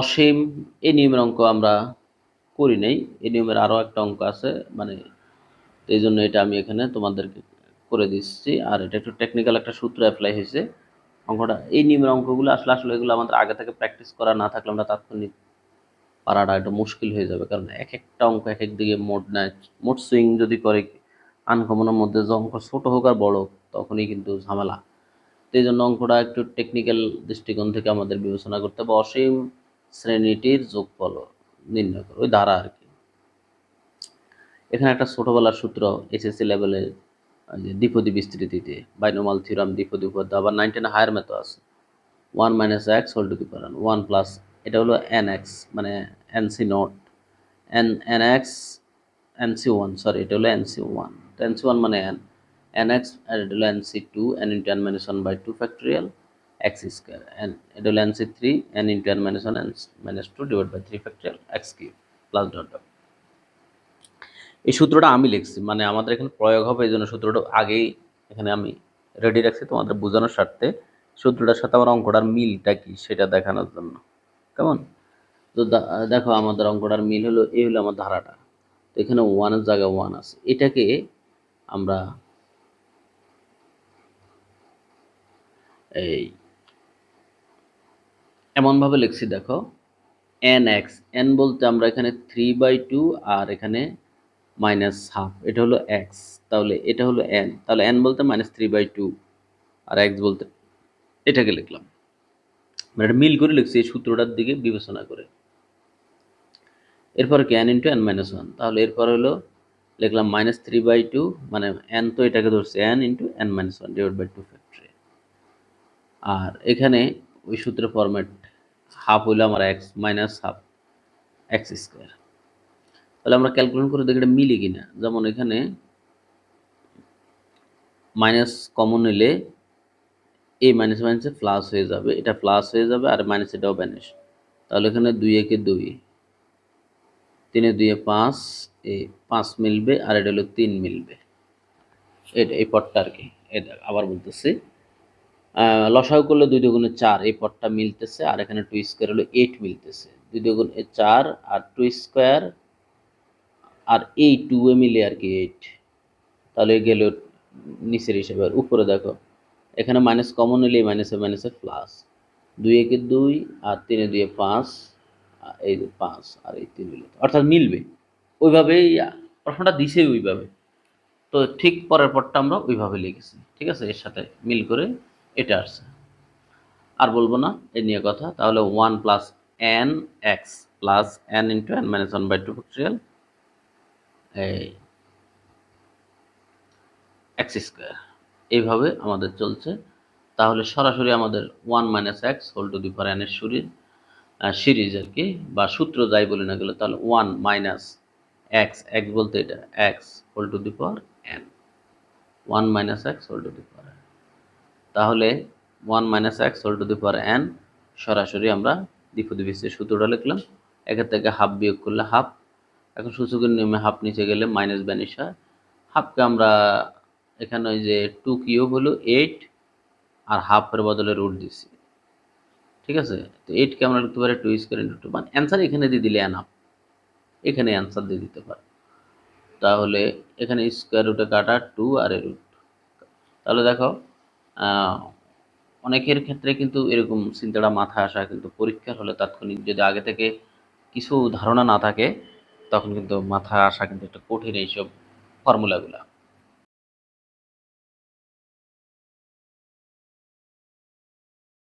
অসীম এই নিয়মের অঙ্ক আমরা করি নাই। এই নিয়মের আরও একটা অঙ্ক আছে মানে এই জন্য এটা আমি এখানে তোমাদেরকে করে দিচ্ছি। আর এটা একটু টেকনিক্যাল একটা সূত্র অ্যাপ্লাই হয়েছে। অঙ্কটা, এই নিয়মের অঙ্কগুলো আসলে আসলে এগুলো আমাদের আগে থেকে প্র্যাকটিস করা না থাকলে আমরা তাৎক্ষণিক পারাটা একটু মুশকিল হয়ে যাবে। কারণ এক একটা অঙ্ক এক এক দিকে মোড নেয় মোড সুইং যদি করে, আনকমনের মধ্যে যে অঙ্ক ছোটো হোক আর বড় তখনই কিন্তু ঝামেলা। তো এই জন্য অঙ্কটা একটু টেকনিক্যাল দৃষ্টিকোণ থেকে আমাদের বিবেচনা করতে হবে। অসীম শ্রেণীটির যোগফল নির্ণয় করো, ওই ধারা আর কি। এখানে একটা ছোটোবেলার সূত্র এসএসসি লেভেলে দ্বিপদী বিস্তৃতিতে বাইনোমাল থিওরাম দ্বিপদী উপপাদ্য আবার নাইনটিন হায়ার মেথড আছে। One minus x whole two the power one plus এটা হলো এন এক্স মানে n c not n n x n c one sorry এটা হলো এন সি ওয়ান তো এন সি ওয়ান মানে এন এন এক্স এটা হলো n c two n into n minus one by two factorial x square n এটা হলো n c three n into n minus one n minus two divide by three factorial x cube plus dot dot এই সূত্রটা আমি লিখছি মানে আমাদের এখানে প্রয়োগ হবে এই জন্য সূত্রটা আগেই এখানে আমি রেডি রাখছি তোমাদের বোঝানোর স্বার্থে। সূত্রটার সাথে আমার অঙ্কটার মিলটা কি সেটা দেখানোর জন্য। কেমন? তো দেখো আমাদের অঙ্কটার মিল হলো, এই হলো আমার ধারাটা। তো এখানে ওয়ানের জায়গায় ওয়ান আছে। এটাকে আমরা এই এমনভাবে লিখছি, দেখো এন এক্স এন বলতে আমরা এখানে থ্রি বাই টু আর এখানে মাইনাস হাফ এটা হলো এক্স তাহলে এটা হলো এন তাহলে এন বলতে মাইনাস থ্রি বাই টু আর এক্স বলতে, এটাকে লিখলাম। মানে মিল করে লিখছি এই সূত্রটার দিকে বিবেচনা করে। এরপর কি n into n minus one তাহলে এরপর হলো লিখলাম মাইনাস থ্রি বাই টু মানে এন তো এটাকে ধরছে n into n minus one divide by two factorial আর এখানে ওই সূত্রের ফরম্যাট হাফ হইল আমার x minus half x square তাহলে আমরা ক্যালকুলেট করে দেখি এটা মিলে কিনা। যেমন এখানে মাইনাস কমন নিলে এই মাইনাস মাইনাসে প্লাস হয়ে যাবে। এটা প্লাস হয়ে যাবে আর মাইনাস এটাও ব্যানিশ তাহলে এখানে দুই একে দুই, তিনে দুইয়ে পাঁচ এই পাঁচ মিলবে আর এটা হলো তিন মিলবে। এটা এই পটটা আর কি এটা আবার বলতেছি। লসাগু করলে দুই দুগুণে চার, এই পটটা মিলতেছে, আর এখানে টু স্কোয়ার হলো এইট মিলতেছে। দুই দুগুণ চার আর টু স্কোয়ার আর এই টু এ মিলে আর কি এইট তাহলে গেল নিচের হিসেবে। আর উপরে দেখো, এখানে মাইনাস কমন নিলে মাইনাসে মাইনাসে প্লাস দুই একে দুই আর তিনে দুয়ে পাঁচ এই পাঁচ আর এই তিন মিলে। অর্থাৎ মিলবে। ওইভাবেই, প্রশ্নটা দিছে ওইভাবে। তো ঠিক পরের পরটা আমরা ওইভাবে লিখেছি। ঠিক আছে? এর সাথে মিল করে এটা আসছে। আর বলব না, এ নিয়ে কথা। তাহলে one plus n x plus n into n minus one by two factorial এই এক্স স্কোয়ার এইভাবে আমাদের চলছে। তাহলে সরাসরি আমাদের one minus x whole two the power এনের সিরিজ সিরিজ আর কি, বা সূত্র যাই বলি না গেলে তাহলে ওয়ান মাইনাস এক্স এক্স বলতে এটা x whole two the power n one minus x whole two the power তাহলে one minus x whole two the power n সরাসরি আমরা দ্বিপদী বিশেষ সূত্রটা লিখলাম। এখান থেকে হাফ বিয়োগ করলে হাফ এখন সূচকের নিয়মে হাফ নিচে গেলে মাইনাস ব্যানিশ হয় হাফকে আমরা এখানে ওই যে টু কিউব হলো এইট আর হাফের বদলে রুট দিছি ঠিক আছে? তো এইটকে আমরা লিখতে পারি টু স্কোয়ার ইন্টু টু মানে অ্যান্সার এখানে দিয়ে দিলে অ্যান হাফ এখানে অ্যান্সার দিয়ে দিতে পারে। তাহলে এখানে স্কোয়ার রুটে কাটা টু আর এ রুট তাহলে দেখো অনেকের ক্ষেত্রে কিন্তু এরকম চিন্তাটা মাথায় আসা কিন্তু পরীক্ষার হলে তাৎক্ষণিক যদি আগে থেকে কিছু ধারণা না থাকে, তখন কিন্তু মাথায় আসা কিন্তু একটা কঠিন এইসব ফর্মুলাগুলা